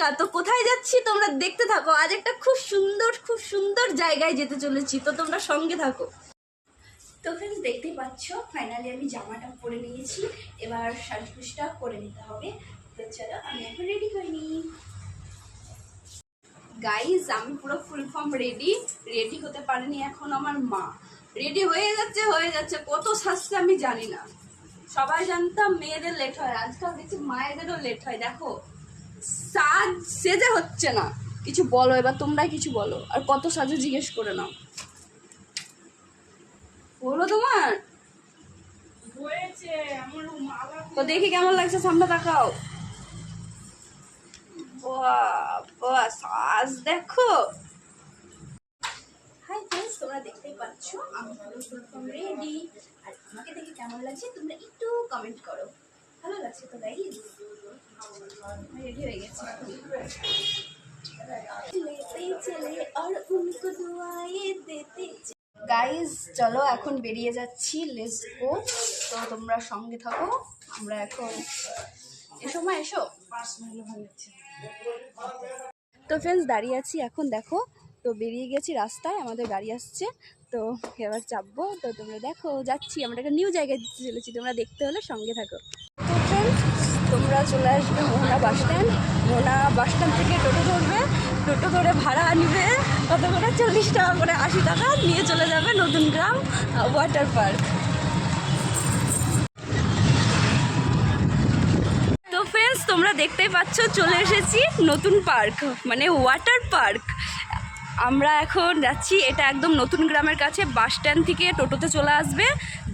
জায়গা। তো কোথায় যাচ্ছি তোমরা দেখতে থাকো। আজ একটা খুব সুন্দর খুব সুন্দর জায়গায় যেতে চলেছি। তো তোমরা সঙ্গে থাকো। তো ফ্রেন্ডস দেখতেই পাচ্ছ ফাইনালি আমি জামাটা পরে নিয়েছি। এবার সাজগুজটা করে নিতে হবে। তো চলো, আমি এখন রেডি নিই। গাইজ আমি পুরো ফুল ফর্ম রেডি রেডি হতে পারেনি এখন আমার মা। রেডি হয়ে যাচ্ছে হয়ে যাচ্ছে। কত সাজতে আমি জানি না। সবাই জানতাম মেয়েদের লেট হয়। আজকাল দেখছি মায়েদেরও লেট হয়। দেখো সাজ সেজে হচ্ছে না। কিছু বলো এবার তোমরাই কিছু বলো। আর কত সাজে জিজ্ঞেস করে নাও। বলো তোমার। তো দেখি কেমন লাগছে সামনে তাকাও। সাজ দেখো। হাই ফ্রেন্ডস তোমরা দেখতেই পাচ্ছ আমি রেডি আর আমাকে দেখে কেমন লাগছে তোমরা একটু কমেন্ট করো। ভালো লাগছে তো রেডি হয়ে গেছে গাইজ চলো এখন বেরিয়ে যাচ্ছি লেসকো তো তোমরা সঙ্গে থাকো, আমরা এখন এসো মা, এসো। তো ফ্রেন্ডস দাঁড়িয়ে আছি এখন, দেখো। তো বেরিয়ে গেছি রাস্তায়, আমাদের গাড়ি আসছে। তো এবার চাপবো। তো তোমরা দেখো, যাচ্ছি। আমরা একটা নিউ জায়গায় চলেছি, তোমরা দেখতে হলে সঙ্গে থাকো। তোমরা চলে আসবে মোহনা বাস স্ট্যান্ড। মোহনা বাস স্ট্যান্ড থেকে টোটো ধরবে। টোটো ধরে ভাড়া নিবে কত করে? চল্লিশ টাকা করে, আশি টাকা। নিয়ে চলে যাবে নতুন গ্রাম ওয়াটার পার্ক তো তোমরা দেখতেই পাচ্ছ, চলে এসেছি নতুন পার্ক মানে ওয়াটার পার্ক আমরা এখন যাচ্ছি, এটা একদম নতুন গ্রামের কাছে, বাস স্ট্যান্ড থেকে টোটোতে চলে আসবে।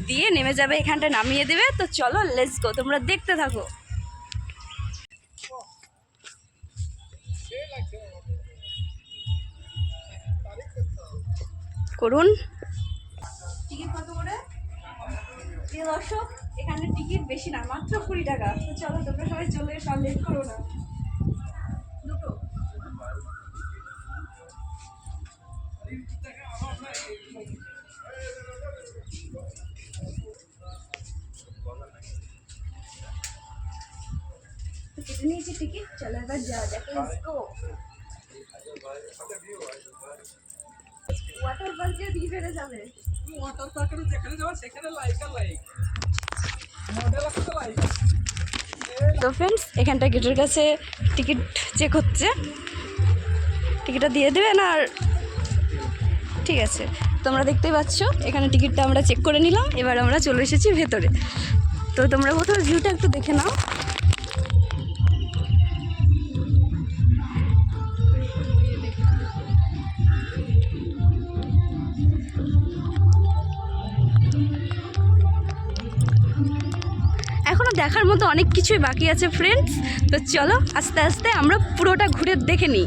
দিয়ে নেমে যাবে, এখানটা নামিয়ে দেবে। তো চলো লেটস গো তোমরা দেখতে থাকো। করুন। টিকিট কত করে? দর্শক, এখানে টিকিট বেশি না, মাত্র কুড়ি টাকা। তো চলো, তোমরা সবাই চলে এসো লেট করো না। দুটো। নিয়েছি টিকিট, চলো এবার যাওয়া যাক ওয়াটার পার্কে দিয়ে ফেলে যাবে। ওয়াটার পার্কে যেখানে যাওয়া সেখানে লাইক আর লাইক মডেল আছে লাইক তো ফ্রেন্ডস এখানটা গেটের কাছে টিকিট চেক হচ্ছে। টিকিটটা দিয়ে দেবেন আর ঠিক আছে। তোমরা দেখতেই পাচ্ছ এখানে টিকিটটা আমরা চেক করে নিলাম এবার আমরা চলে এসেছি ভেতরে। তো তোমরা কোথাও ভিউটা একটু দেখে নাও। দেখার মতো অনেক কিছুই বাকি আছে ফ্রেন্ডস তো চলো আস্তে আস্তে আমরা পুরোটা ঘুরে দেখে নিই।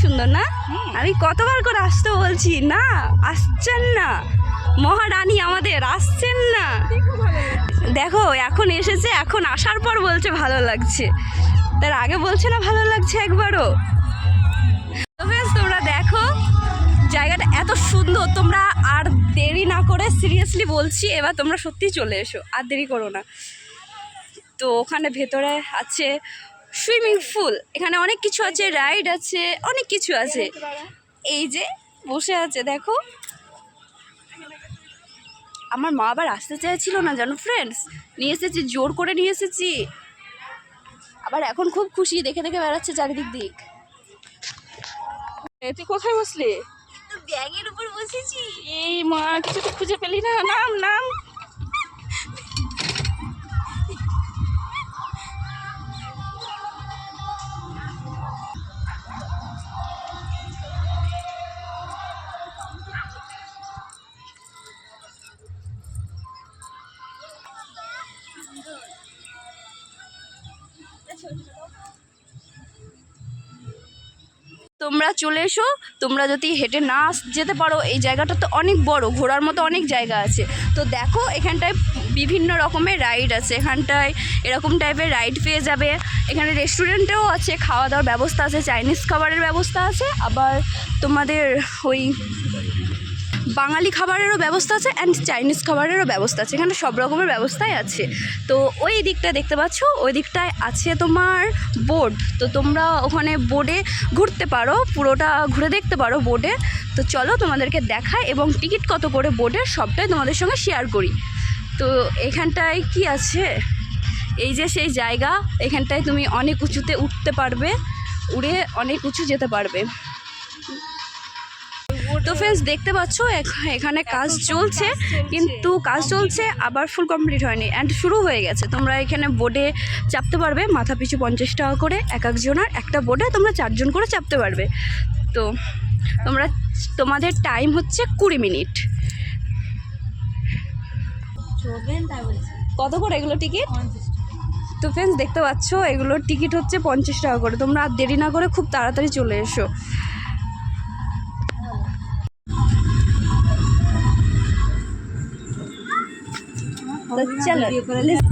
সুন্দর না? আমি কতবার করে আসতে বলছি? না আসছেন না। মহারানী আমাদের আসছেন না। দেখো এখন এসেছে এখন আসার পর বলছে ভালো লাগছে। তার আগে বলছে না ভালো লাগছে একবারও? এত সুন্দর, তোমরা আর দেরি না করে সিরিয়াসলি বলছি, এবার তোমরা সত্যি চলে এসো, আর দেরি করো না। তো ওখানে ভেতরে আছে সুইমিং পুল এখানে অনেক কিছু আছে রাইড আছে, অনেক কিছু আছে। এই যে বসে আছে, দেখো। আমার মা আবার আসতে চাইছিল না জানো ফ্রেন্ডস নিয়ে এসেছি, জোর করে নিয়ে এসেছি। আবার এখন খুব খুশি, দেখে দেখে বেড়াচ্ছে চারিদিক দিক। তুই কোথায় বসলি? ব্যাগের উপর বসেছি এই মা কিছু তো খুঁজে পেলি না? নাম নাম। তোমরা চলে এসো, তোমরা যদি হেঁটে না যেতে পারো, এই জায়গাটা তো অনেক বড়, ঘোরার মতো অনেক জায়গা আছে। তো দেখো, এখানটায় বিভিন্ন রকমের রাইড আছে। এখানটায় এরকম টাইপের রাইড পেয়ে যাবে। এখানে রেস্টুরেন্টেও আছে খাওয়া দাওয়ার ব্যবস্থা আছে চাইনিজ খাবারের ব্যবস্থা আছে। আবার তোমাদের ওই বাঙালি খাবারেরও ব্যবস্থা আছে অ্যান্ড চাইনিজ খাবারেরও ব্যবস্থা আছে। এখানে সব রকমের ব্যবস্থাই আছে। তো ওই দিকটা দেখতে পাচ্ছ, ওই দিকটায় আছে তোমার বোর্ড তো তোমরা ওখানে বোর্ডে ঘুরতে পারো, পুরোটা ঘুরে দেখতে পারো বোর্ডে তো চলো তোমাদেরকে দেখায় এবং টিকিট কত করে বোর্ডের সবটাই তোমাদের সঙ্গে শেয়ার করি। তো এখানটায় কি আছে? এই যে সেই জায়গা, এখানটায় তুমি অনেক উঁচুতে উঠতে পারবে, উড়ে অনেক উঁচু যেতে পারবে। তো ফ্রেন্ডস দেখতে পাচ্ছ, এখ- এখানে কাজ চলছে, কিন্তু কাজ চলছে, আবার ফুল কমপ্লিট হয়নি। অ্যান্ড শুরু হয়ে গেছে। তোমরা এখানে বোর্ডে চাপতে পারবে, মাথা পিছু পঞ্চাশ টাকা করে, এক একজনের একটা বোর্ডে তোমরা চারজন করে চাপতে পারবে। তো তোমরা, তোমাদের টাইম হচ্ছে কুড়ি মিনিট। কত করে এগুলো টিকিট তো ফ্রেন্ডস দেখতে পাচ্ছ এগুলোর টিকিট হচ্ছে পঞ্চাশ টাকা করে। তোমরা আর দেরি না করে খুব তাড়াতাড়ি চলে এসো। তো চলো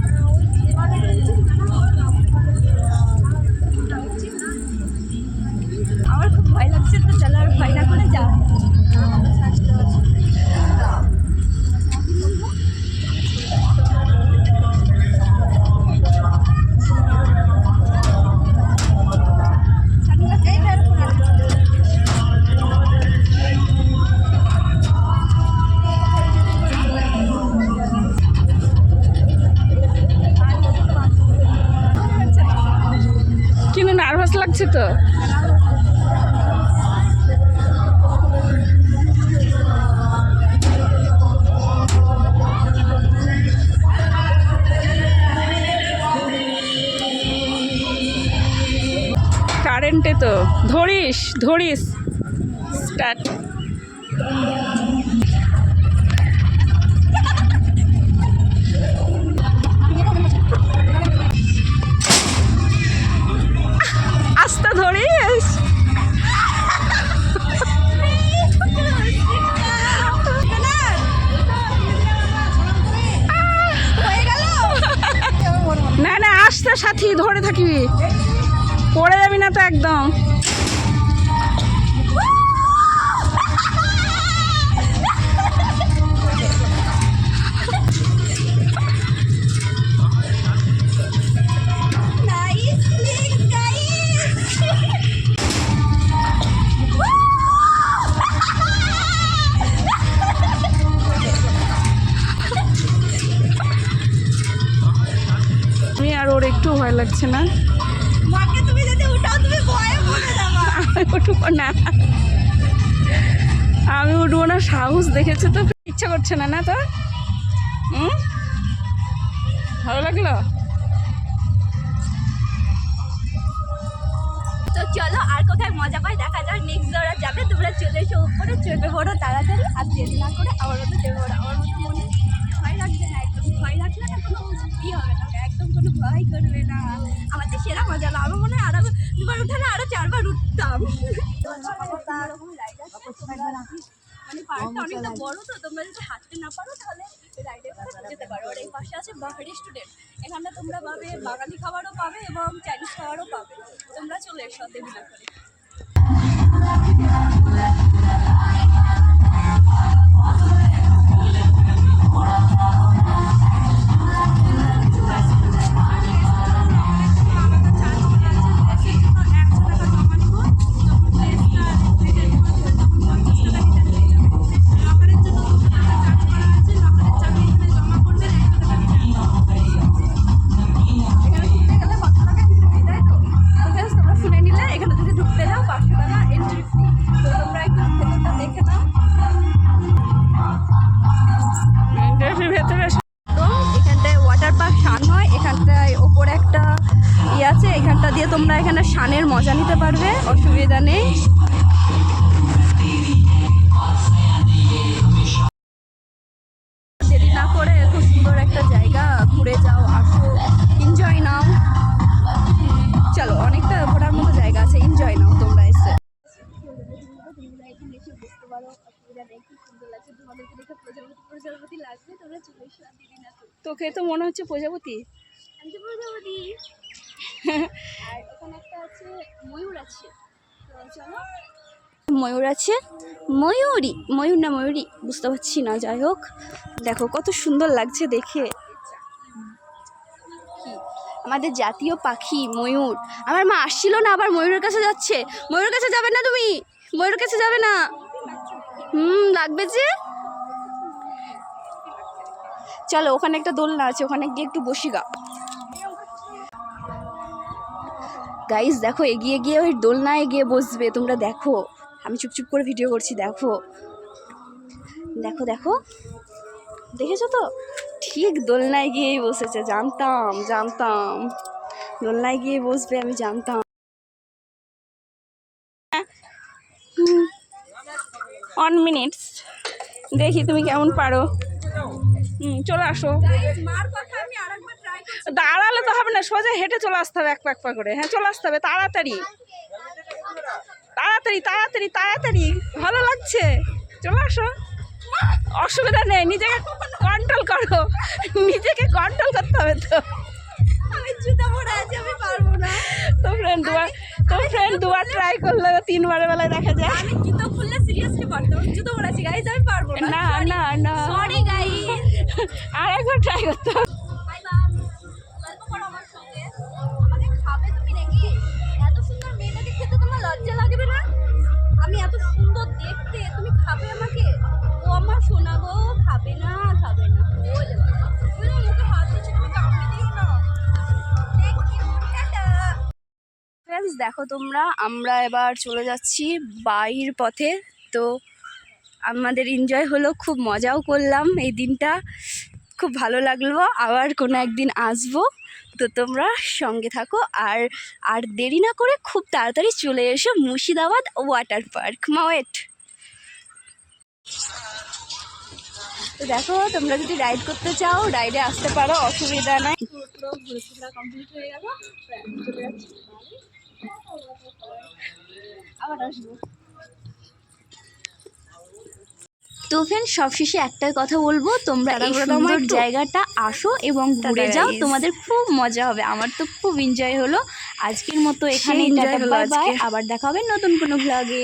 নার্ভাস তো? কারেন্টে তো। ধরিস ধরিস। স্টার্ট। আস্তে ধরে না না আসতে সাথী ধরে থাকবি। পড়ে যাবি না তো একদম। একটু ভয় লাগছে না। উঠবো না। আমি উঠবো না সাহস দেখেছে তো? ইচ্ছা করছে না না তো হুম? ভালো লাগল? তো চলো আর কোথায় মজা পাই দেখা যাক নেক্সট যারা যাবে তোমরা চলে এসো উপরে চেপে পড়ো তাড়াতাড়ি আর দেরি না করে আমার মতো চেপে পড়ো আমার মতো মনে ভয় লাগবে না একদম ভয় লাগলে না কোনো ই হবে না। একদম কোনো ভয় করবে না। আমার তো সেরা মজা হলো আমার মনে হয় আরও দুবার উঠে আরও চারবার উঠতাম। মানে পার্কটা অনেকটা বড় তো, তোমরা যদি হাঁটতে না পারো তাহলে যেতে পারো। পাশে আছে এখানে তোমরা পাবে, বাঙালি খাবারও পাবে এবং চাইনিজ খাবারও পাবে। তোমরা চলে এসো দেবী না করে ওপরে একটা ইয়ে আছে এখানটা দিয়ে তোমরা এখানে সানের মজা নিতে পারবে অসুবিধা নেই। তোকে তো মনে হচ্ছে প্রজাপতি। আমি তো প্রজাপতি। আর ওখানে একটা আছে ময়ূর আছে। তো চলো। ময়ূর আছে? ময়ূরী। ময়ূর না ময়ূরী বুঝতে পারছি না যাই হোক। দেখো কত সুন্দর লাগছে দেখে। আমাদের জাতীয় পাখি ময়ূর। আমার মা আসছিল না আবার ময়ূরের কাছে যাচ্ছে। ময়ূরের কাছে যাবে না তুমি? ময়ূরের কাছে যাবে না? হুম, লাগবে যে। চলো, ওখানে একটা দোলনা আছে, ওখানে গিয়ে একটু বসি গা। গাইস দেখো, এগিয়ে গিয়ে ওই দোলনায় গিয়ে বসবে, তোমরা দেখো। আমি চুপচুপ করে ভিডিও করছি, দেখো। দেখো দেখো। দেখেছ তো? ঠিক দোলনায় গিয়েই বসেছে, জানতাম জানতাম। দোলনায় গিয়ে বসবে, আমি জানতাম। ওয়ান মিনিটস দেখি তুমি কেমন পারো। হুম, চলে আসো। দাঁড়ালে তো হবে না, সোজা হেঁটে চলে আসতে হবে, এক পা এক পা করে। হ্যাঁ চলে আসতে হবে, তাড়াতাড়ি। তাড়াতাড়ি তাড়াতাড়ি তাড়াতাড়ি। ভালো লাগছে। চলে আসো। অসুবিধা নেই, নিজেকে কন্ট্রোল করো। নিজেকে কন্ট্রোল করতে হবে তো। আমি জুতা পরে আছি আমি পারব না। তো ফ্রেন্ড দুবার তো ফ্রেন্ড দুবার ট্রাই করলে তিনবারের বেলায় দেখা যায়। আমি জুতো খুললে সিরিয়াসলি পারতাম জুতো পরে আছি গাইজ আমি পারব না। না না না। সরি গাইজ আর একবার ট্রাই করতে হবে। দেখো তোমরা, আমরা এবার চলে যাচ্ছি বাইর পথে। তো আমাদের এনজয় হলো, খুব মজাও করলাম এই দিনটা। খুব ভালো লাগল, আবার কোনো একদিন আসব। তো তোমরা সঙ্গে থাকো, আর আর দেরি না করে খুব তাড়াতাড়ি চলে এসো মুর্শিদাবাদ ওয়াটার পার্ক মাওয়েট। তো দেখো, তোমরা যদি রাইড করতে চাও রাইডে আসতে পারো, অসুবিধা নাই। কমপ্লিট হয়ে গেল আবার আসব। তো ফ্রেন্ড সবশেষে একটাই কথা বলব তোমরা এই সুন্দর জায়গাটা আসো এবং ঘুরে যাও তোমাদের খুব মজা হবে আমার তো খুব এনজয় হলো। আজকের মতো এখানে। আবার দেখা হবে নতুন কোনো ভ্লগে